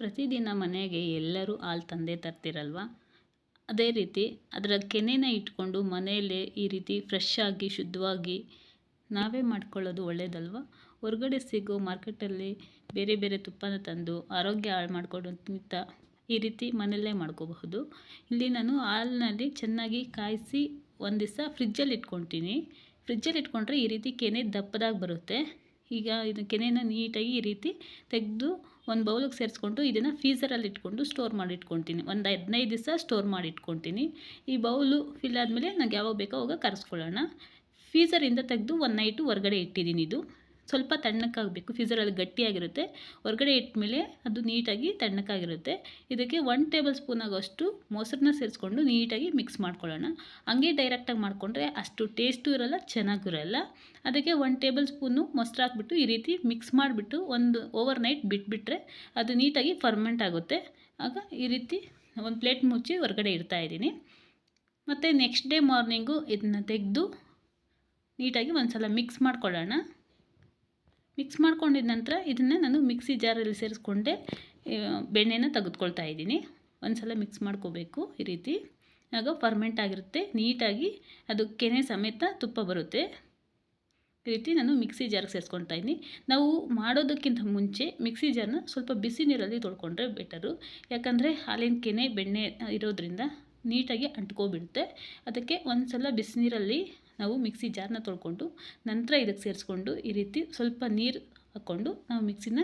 ಪ್ರತಿದಿನ ಮನೆಗೆ ಎಲ್ಲರೂ ಹಾಲು ತಂದೇ ತರ್ತಿರಲ್ವ? ಅದೇ ರೀತಿ ಅದರ ಕೆನೆನ ಇಟ್ಕೊಂಡು ಮನೆಯಲ್ಲೇ ಈ ರೀತಿ ಫ್ರೆಶ್ ಆಗಿ, ಶುದ್ಧವಾಗಿ ನಾವೇ ಮಾಡ್ಕೊಳ್ಳೋದು ಒಳ್ಳೆಯದಲ್ವ ಹೊರ್ಗಡೆ ಸಿಗೋ ಮಾರ್ಕೆಟಲ್ಲಿ ಬೇರೆ ಬೇರೆ ತುಪ್ಪನ ತಂದು ಆರೋಗ್ಯ ಹಾಳು ಮಾಡ್ಕೊಳ್ಳೋದ್ಕಿಂತ ಈ ರೀತಿ ಮನೆಯಲ್ಲೇ ಮಾಡ್ಕೋಬಹುದು. ಇಲ್ಲಿ ನಾನು ಹಾಲಿನಲ್ಲಿ ಚೆನ್ನಾಗಿ ಕಾಯಿಸಿ ಒಂದು ದಿವಸ ಫ್ರಿಜ್ಜಲ್ಲಿ ಇಟ್ಕೊತೀನಿ ಫ್ರಿಜ್ಜಲ್ಲಿ ಇಟ್ಕೊಂಡ್ರೆ ಈ ರೀತಿ ಕೆನೆ ದಪ್ಪದಾಗಿ ಬರುತ್ತೆ. ಈಗ ಇದು ಕೆನೆನ ನೀಟಾಗಿ ಈ ರೀತಿ ತೆಗೆದು ಒಂದು ಬೌಲಿಗೆ ಸೇರಿಸ್ಕೊಂಡು ಇದನ್ನು ಫೀಝರಲ್ಲಿ ಇಟ್ಕೊಂಡು ಸ್ಟೋರ್ ಮಾಡಿ ಇಟ್ಕೊತೀನಿ ಒಂದು ಹದಿನೈದು ದಿವಸ ಸ್ಟೋರ್ ಮಾಡಿ ಇಟ್ಕೊತೀನಿ ಈ ಬೌಲು ಫಿಲ್ ಆದಮೇಲೆ ನಂಗೆ ಯಾವಾಗ ಬೇಕೋ ಅವಾಗ ಕರೆಸ್ಕೊಳ್ಳೋಣ. ಫೀಝರಿಂದ ತೆಗೆದು ಒನ್ ನೈಟು ಹೊರಗಡೆ ಇಟ್ಟಿದ್ದೀನಿ ಇದು. ಸ್ವಲ್ಪ ತಣ್ಣಕ್ಕಾಗಬೇಕು ಫೀಝರಲ್ಲಿ ಗಟ್ಟಿಯಾಗಿರುತ್ತೆ. ಹೊರಗಡೆ ಇಟ್ಟಮೇಲೆ ಅದು ನೀಟಾಗಿ ತಣ್ಣಕ್ಕಾಗಿರುತ್ತೆ. ಇದಕ್ಕೆ ಒನ್ ಟೇಬಲ್ ಸ್ಪೂನ್ ಆಗೋಷ್ಟು ಮೊಸರನ್ನ ಸೇರಿಸ್ಕೊಂಡು ನೀಟಾಗಿ ಮಿಕ್ಸ್ ಮಾಡ್ಕೊಳ್ಳೋಣ. ಹಂಗೆ ಡೈರೆಕ್ಟಾಗಿ ಮಾಡಿಕೊಂಡ್ರೆ ಅಷ್ಟು ಟೇಸ್ಟು ಇರೋಲ್ಲ, ಚೆನ್ನಾಗೂ ಇರೋಲ್ಲ. ಅದಕ್ಕೆ ಒನ್ ಟೇಬಲ್ ಸ್ಪೂನು ಮೊಸರು ಹಾಕ್ಬಿಟ್ಟು ಈ ರೀತಿ ಮಿಕ್ಸ್ ಮಾಡಿಬಿಟ್ಟು ಒಂದು ಓವರ್ ನೈಟ್ ಬಿಟ್ಬಿಟ್ರೆ ಅದು ನೀಟಾಗಿ ಫರ್ಮೆಂಟ್ ಆಗುತ್ತೆ. ಆಗ ಈ ರೀತಿ ಒಂದು ಪ್ಲೇಟ್ ಮುಚ್ಚಿ ಹೊರಗಡೆ ಇಡ್ತಾ ಇದ್ದೀನಿ. ಮತ್ತು ನೆಕ್ಸ್ಟ್ ಡೇ ಮಾರ್ನಿಂಗು ಇದನ್ನ ತೆಗೆದು ನೀಟಾಗಿ ಒಂದು ಸಲ ಮಿಕ್ಸ್ ಮಾಡ್ಕೊಳ್ಳೋಣ. ಮಿಕ್ಸ್ ಮಾಡ್ಕೊಂಡಿದ ನಂತರ ಇದನ್ನು ನಾನು ಮಿಕ್ಸಿ ಜಾರಲ್ಲಿ ಸೇರಿಸ್ಕೊಂಡೆ ಬೆಣ್ಣೆನ ತೆಗೆದುಕೊಳ್ತಾ ಇದ್ದೀನಿ. ಒಂದು ಸಲ ಮಿಕ್ಸ್ ಮಾಡ್ಕೋಬೇಕು ಈ ರೀತಿ. ಆಗ ಫರ್ಮೆಂಟ್ ಆಗಿರುತ್ತೆ, ನೀಟಾಗಿ ಅದು ಕೆನೆ ಸಮೇತ ತುಪ್ಪ ಬರುತ್ತೆ. ಈ ರೀತಿ ನಾನು ಮಿಕ್ಸಿ ಜಾರ್ಗೆ ಸೇರಿಸ್ಕೊಳ್ತಾ ಇದ್ದೀನಿ. ನಾವು ಮಾಡೋದಕ್ಕಿಂತ ಮುಂಚೆ ಮಿಕ್ಸಿ ಜಾರ್ನ ಸ್ವಲ್ಪ ಬಿಸಿ ನೀರಲ್ಲಿ ತೊಳ್ಕೊಂಡ್ರೆ ಬೆಟರು ಯಾಕಂದರೆ ಹಾಲಿನ ಕೆನೆ, ಬೆಣ್ಣೆ ಇರೋದ್ರಿಂದ ನೀಟಾಗಿ ಅಂಟ್ಕೊಬಿಡುತ್ತೆ. ಅದಕ್ಕೆ ಒಂದು ಸಲ ಬಿಸಿನೀರಲ್ಲಿ ನಾವು ಮಿಕ್ಸಿ ಜಾರನ್ನ ತೊಳ್ಕೊಂಡು ನಂತರ ಇದಕ್ಕೆ ಸೇರಿಸ್ಕೊಂಡು ಈ ರೀತಿ ಸ್ವಲ್ಪ ನೀರು ಹಾಕ್ಕೊಂಡು ನಾವು ಮಿಕ್ಸಿನ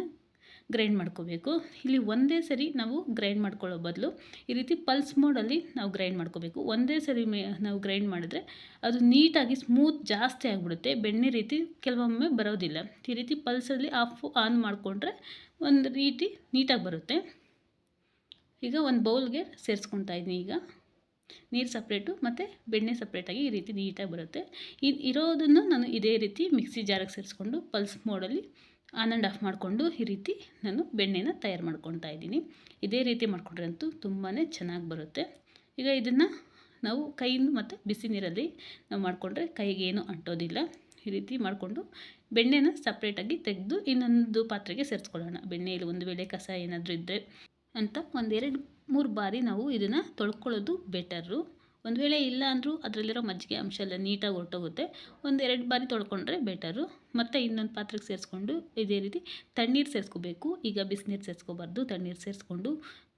ಗ್ರೈಂಡ್ ಮಾಡ್ಕೋಬೇಕು. ಇಲ್ಲಿ ಒಂದೇ ಸರಿ ನಾವು ಗ್ರೈಂಡ್ ಮಾಡ್ಕೊಳ್ಳೋ ಬದಲು ಈ ರೀತಿ ಪಲ್ಸ್ ಮೋಡಲ್ಲಿ ನಾವು ಗ್ರೈಂಡ್ ಮಾಡ್ಕೋಬೇಕು. ಒಂದೇ ಸರಿ ನಾವು ಗ್ರೈಂಡ್ ಮಾಡಿದ್ರೆ ಅದು ನೀಟಾಗಿ ಸ್ಮೂತ್ ಜಾಸ್ತಿ ಆಗಿಬಿಡುತ್ತೆ. ಬೆಣ್ಣೆ ರೀತಿ ಕೆಲವೊಮ್ಮೆ ಬರೋದಿಲ್ಲ. ಈ ರೀತಿ ಪಲ್ಸಲ್ಲಿ ಆಫ್ ಆನ್ ಮಾಡಿಕೊಂಡ್ರೆ ಒಂದು ರೀತಿ ನೀಟಾಗಿ ಬರುತ್ತೆ. ಈಗ ಒಂದು ಬೌಲ್ಗೆ ಸೇರಿಸ್ಕೊತಾ ಇದ್ದೀನಿ ಈಗ. ನೀರು ಸಪ್ರೇಟು ಮತ್ತು ಬೆಣ್ಣೆ ಸಪ್ರೇಟಾಗಿ ಈ ರೀತಿ ನೀಟಾಗಿ ಬರುತ್ತೆ. ಇದು ಇರೋದನ್ನು ನಾನು ಇದೇ ರೀತಿ ಮಿಕ್ಸಿ ಜಾರಿಗೆ ಸೇರಿಸ್ಕೊಂಡು ಪಲ್ಸ್ ಮೋಡಲ್ಲಿ ಆನ್ ಆ್ಯಂಡ್ ಆಫ್ ಮಾಡಿಕೊಂಡು ಈ ರೀತಿ ನಾನು ಬೆಣ್ಣೆನ ತಯಾರು ಮಾಡ್ಕೊತಾ ಇದ್ದೀನಿ. ಇದೇ ರೀತಿ ಮಾಡಿಕೊಂಡ್ರೆ ಅಂತೂ ತುಂಬಾ ಚೆನ್ನಾಗಿ ಬರುತ್ತೆ. ಈಗ ಇದನ್ನು ನಾವು ಕೈಯಿಂದ ಮತ್ತು ಬಿಸಿ ನೀರಲ್ಲಿ ನಾವು ಮಾಡಿಕೊಂಡ್ರೆ ಕೈಗೇನು ಅಂಟೋದಿಲ್ಲ. ಈ ರೀತಿ ಮಾಡಿಕೊಂಡು ಬೆಣ್ಣೆನ ಸಪ್ರೇಟಾಗಿ ತೆಗೆದು ಇನ್ನೊಂದು ಪಾತ್ರೆಗೆ ಸೇರಿಸ್ಕೊಳ್ಳೋಣ. ಬೆಣ್ಣೆಯಲ್ಲಿ ಒಂದು ವೇಳೆ ಕಸ ಏನಾದರೂ ಇದ್ದರೆ ಅಂತ ಒಂದೆರಡು ಮೂರು ಬಾರಿ ನಾವು ಇದನ್ನು ತೊಳ್ಕೊಳ್ಳೋದು ಬೆಟರು ಒಂದು ವೇಳೆ ಇಲ್ಲ ಅಂದರೂ ಅದರಲ್ಲಿರೋ ಮಜ್ಜಿಗೆ ಅಂಶ ಎಲ್ಲ ನೀಟಾಗಿ ಹೊರಟೋಗುತ್ತೆ ಒಂದು ಎರಡು ಬಾರಿ ತೊಳ್ಕೊಂಡ್ರೆ ಬೆಟರು ಮತ್ತು ಇನ್ನೊಂದು ಪಾತ್ರೆಗೆ ಸೇರಿಸ್ಕೊಂಡು ಇದೇ ರೀತಿ ತಣ್ಣೀರು ಸೇರಿಸ್ಕೋಬೇಕು. ಈಗ ಬಿಸಿನೀರು ಸೇರಿಸ್ಕೋಬಾರ್ದು. ತಣ್ಣೀರು ಸೇರಿಸ್ಕೊಂಡು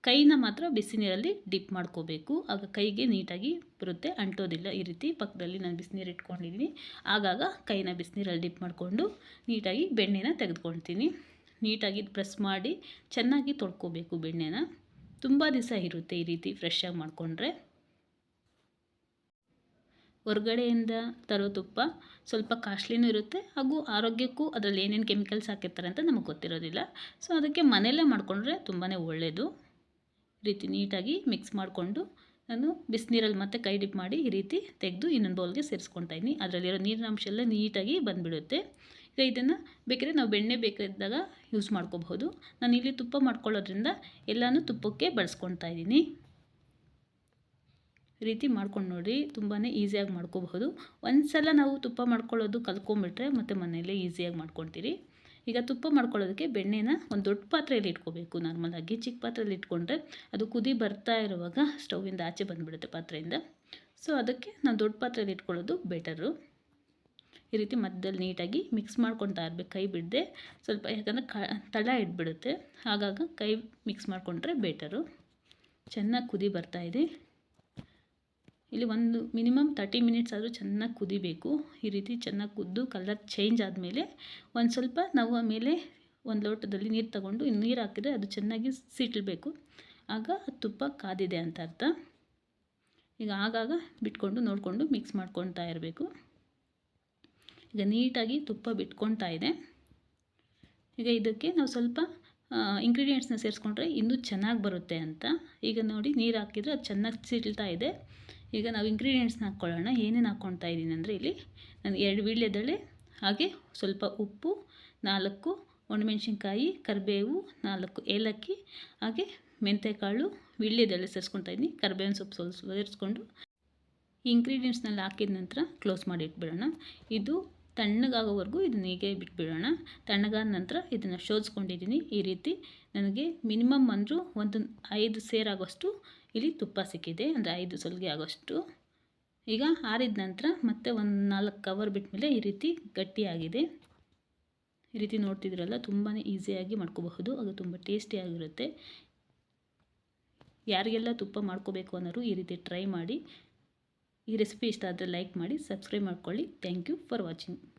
ಕೈನ ಮಾತ್ರ ಬಿಸಿ ನೀರಲ್ಲಿ ಡಿಪ್ ಮಾಡ್ಕೋಬೇಕು. ಆಗ ಕೈಗೆ ನೀಟಾಗಿ ಬರುತ್ತೆ. ಅಂಟೋದಿಲ್ಲ. ಈ ರೀತಿ ಪಕ್ಕದಲ್ಲಿ ನಾನು ಬಿಸಿನೀರು ಇಟ್ಕೊಂಡಿದ್ದೀನಿ ಆಗಾಗ ಕೈನ ಬಿಸಿನೀರಲ್ಲಿ ಡಿಪ್ ಮಾಡಿಕೊಂಡು ನೀಟಾಗಿ ಬೆಣ್ಣೆನ ತೆಗೆದುಕೊಳ್ತೀನಿ. ನೀಟಾಗಿ ಪ್ರೆಸ್ ಮಾಡಿ ಚೆನ್ನಾಗಿ ತೊಳ್ಕೊಬೇಕು ಬೆಣ್ಣೆನ. ತುಂಬ ದಿವಸ ಇರುತ್ತೆ ಈ ರೀತಿ ಫ್ರೆಶ್ ಆಗಿ ಮಾಡಿಕೊಂಡ್ರೆ. ಹೊರಗಡೆಯಿಂದ ತರೋ ತುಪ್ಪ ಸ್ವಲ್ಪ ಕಾಸ್ಟ್ಲಿನೂ ಇರುತ್ತೆ ಹಾಗೂ ಆರೋಗ್ಯಕ್ಕೂ ಅದರಲ್ಲಿ ಏನೇನು ಕೆಮಿಕಲ್ಸ್ ಹಾಕಿರ್ತಾರೆ ಅಂತ ನಮಗೆ ಗೊತ್ತಿರೋದಿಲ್ಲ. ಸೊ ಅದಕ್ಕೆ ಮನೆಯಲ್ಲೇ ಮಾಡಿಕೊಂಡ್ರೆ ತುಂಬಾ ಒಳ್ಳೆಯದು ರೀತಿ ನೀಟಾಗಿ ಮಿಕ್ಸ್ ಮಾಡಿಕೊಂಡು ನಾನು ಬಿಸಿನೀರಲ್ಲಿ ಮತ್ತೆ ಕೈ ಡಿಪ್ ಮಾಡಿ ಈ ರೀತಿ ತೆಗೆದು ಇನ್ನೊಂದು ಬೌಲ್ಗೆ ಸೇರಿಸ್ಕೊತಾ ಇದ್ದೀನಿ. ಅದರಲ್ಲಿರೋ ನೀರಿನ ಅಂಶ ಎಲ್ಲ ನೀಟಾಗಿ ಬಂದುಬಿಡುತ್ತೆ. ಈಗ ಇದನ್ನು ಬೇಕಿದ್ರೆ ನಾವು ಬೆಣ್ಣೆ ಬೇಕಾದಾಗ ಯೂಸ್ ಮಾಡ್ಕೋಬಹುದು. ನಾನು ಇಲ್ಲಿ ತುಪ್ಪ ಮಾಡ್ಕೊಳ್ಳೋದ್ರಿಂದ ಎಲ್ಲನೂ ತುಪ್ಪಕ್ಕೆ ಬಳಸ್ಕೊತಾ ಇದ್ದೀನಿ. ರೀತಿ ಮಾಡ್ಕೊಂಡು ನೋಡಿ ತುಂಬಾ ಈಸಿಯಾಗಿ ಮಾಡ್ಕೋಬಹುದು. ಒಂದು ಸಲ ನಾವು ತುಪ್ಪ ಮಾಡ್ಕೊಳ್ಳೋದು ಕಲ್ತ್ಕೊಂಬಿಟ್ರೆ ಮತ್ತು ಮನೆಯಲ್ಲೇ ಈಸಿಯಾಗಿ ಮಾಡ್ಕೊತೀರಿ ಈಗ ತುಪ್ಪ ಮಾಡ್ಕೊಳ್ಳೋದಕ್ಕೆ ಬೆಣ್ಣೆನ ಒಂದು ದೊಡ್ಡ ಪಾತ್ರೆಯಲ್ಲಿ ಇಟ್ಕೋಬೇಕು. ನಾರ್ಮಲಾಗಿ ಚಿಕ್ಕ ಪಾತ್ರೆಯಲ್ಲಿ ಇಟ್ಕೊಂಡ್ರೆ ಅದು ಕುದಿ ಬರ್ತಾ ಇರುವಾಗ ಸ್ಟೌವಿಂದ ಆಚೆ ಬಂದುಬಿಡುತ್ತೆ ಪಾತ್ರೆಯಿಂದ. ಸೊ ಅದಕ್ಕೆ ನಾನು ದೊಡ್ಡ ಪಾತ್ರೆಯಲ್ಲಿ ಇಟ್ಕೊಳ್ಳೋದು ಬೆಟರು ಈ ರೀತಿ ಮಧ್ಯದಲ್ಲಿ ನೀಟಾಗಿ ಮಿಕ್ಸ್ ಮಾಡ್ಕೊತಾ ಇರಬೇಕು, ಕೈ ಬಿಡದೆ. ಸ್ವಲ್ಪ ಯಾಕಂದರೆ ಕ, ತಳ ಇಟ್ಬಿಡುತ್ತೆ. ಆಗಾಗ ಕೈ ಮಿಕ್ಸ್ ಮಾಡಿಕೊಂಡ್ರೆ ಬೆಟರು ಚೆನ್ನಾಗಿ ಕುದಿ ಬರ್ತಾಯಿದೆ ಇಲ್ಲಿ ಒಂದು ಮಿನಿಮಮ್ ತರ್ಟಿ ಮಿನಿಟ್ಸ್ ಆದರೂ ಚೆನ್ನಾಗಿ ಕುದಿಬೇಕು. ಈ ರೀತಿ ಚೆನ್ನಾಗಿ ಕುದ್ದು ಕಲರ್ ಚೇಂಜ್ ಆದಮೇಲೆ ಒಂದು ಸ್ವಲ್ಪ ನಾವು ಆಮೇಲೆ ಒಂದು ಲೋಟದಲ್ಲಿ ನೀರು ತಗೊಂಡು ಇನ್ನು ನೀರು ಹಾಕಿದರೆ ಅದು ಚೆನ್ನಾಗಿ ಸಿಟ್ಲಬೇಕು. ಆಗ ತುಪ್ಪ ಕಾದಿದೆ ಅಂತ ಅರ್ಥ. ಈಗ ಆಗಾಗ ಬಿಟ್ಕೊಂಡು ನೋಡಿಕೊಂಡು ಮಿಕ್ಸ್ ಮಾಡ್ಕೊತಾ ಇರಬೇಕು. ಈಗ ನೀಟಾಗಿ ತುಪ್ಪ ಬಿಟ್ಕೊತಾ ಇದೆ. ಈಗ ಇದಕ್ಕೆ ನಾವು ಸ್ವಲ್ಪ ಇಂಗ್ರೀಡಿಯೆಂಟ್ಸ್ನ ಸೇರಿಸ್ಕೊಂಡ್ರೆ ಇನ್ನೂ ಚೆನ್ನಾಗಿ ಬರುತ್ತೆ ಅಂತ. ಈಗ ನೋಡಿ ನೀರು ಹಾಕಿದರೆ ಅದು ಚೆನ್ನಾಗಿ ಸಿಡ್ತಾ ಇದೆ. ಈಗ ನಾವು ಇಂಗ್ರೀಡಿಯೆಂಟ್ಸ್ನ ಹಾಕ್ಕೊಳ್ಳೋಣ ಏನೇನು ಹಾಕ್ಕೊಳ್ತಾ ಇದ್ದೀನಿ ಅಂದರೆ ಇಲ್ಲಿ ನಾನು ಎರಡು ವೀಳ್ಯದಳೆ ಹಾಗೆ ಸ್ವಲ್ಪ ಉಪ್ಪು, ನಾಲ್ಕು ಒಣಮೆಣ್ಸಿನ್ಕಾಯಿ, ಕರಿಬೇವು, ನಾಲ್ಕು ಏಲಕ್ಕಿ, ಹಾಗೆ ಮೆಂತ್ಯಕಾಳು ವೀಳ್ಯದೆಲೆ ಸೇರಿಸ್ಕೊತಾ ಇದ್ದೀನಿ ಕರಿಬೇವಿನ ಸೊಪ್ಪು ಸ್ವಲ್ಪ ಸೇರಿಸ್ಕೊಂಡು ಇಂಗ್ರೀಡಿಯೆಂಟ್ಸ್ನೆಲ್ಲ ಹಾಕಿದ ನಂತರ ಕ್ಲೋಸ್ ಮಾಡಿ ಇಟ್ಬಿಡೋಣ. ಇದು ತಣ್ಣಗಾಗೋವರೆಗೂ ಇದನ್ನ ಹೀಗೆ ಬಿಟ್ಬಿಡೋಣ. ತಣ್ಣಗಾದ ನಂತರ ಇದನ್ನು ಶೋಧಿಸ್ಕೊಂಡಿದ್ದೀನಿ. ಈ ರೀತಿ ನನಗೆ ಮಿನಿಮಮ್ ಅಂದರೂ ಒಂದು ಐದು ಸೇರಾಗೋಷ್ಟು ಇಲ್ಲಿ ತುಪ್ಪ ಸಿಕ್ಕಿದೆ. ಅಂದರೆ ಐದು ಸೊಲ್ಗೆ ಆಗೋಷ್ಟು. ಈಗ ಆರಿದ ನಂತರ ಮತ್ತೆ ಒಂದು ನಾಲ್ಕು ಕವರ್ ಬಿಟ್ಮೇಲೆ ಈ ರೀತಿ ಗಟ್ಟಿಯಾಗಿದೆ. ಈ ರೀತಿ ನೋಡ್ತಿದ್ರಲ್ಲ ತುಂಬಾ ಈಸಿಯಾಗಿ ಮಾಡ್ಕೋಬಹುದು. ಅದು ತುಂಬ ಟೇಸ್ಟಿಯಾಗಿರುತ್ತೆ ಯಾರಿಗೆಲ್ಲ ತುಪ್ಪ ಮಾಡ್ಕೋಬೇಕು ಅನ್ನೋರು ಈ ರೀತಿ ಟ್ರೈ ಮಾಡಿ. ಈ ರೆಸಿಪಿ ಇಷ್ಟ ಆದರೆ ಲೈಕ್ ಮಾಡಿ ಸಬ್ಸ್ಕ್ರೈಬ್ ಮಾಡ್ಕೊಳ್ಳಿ. Thank you for watching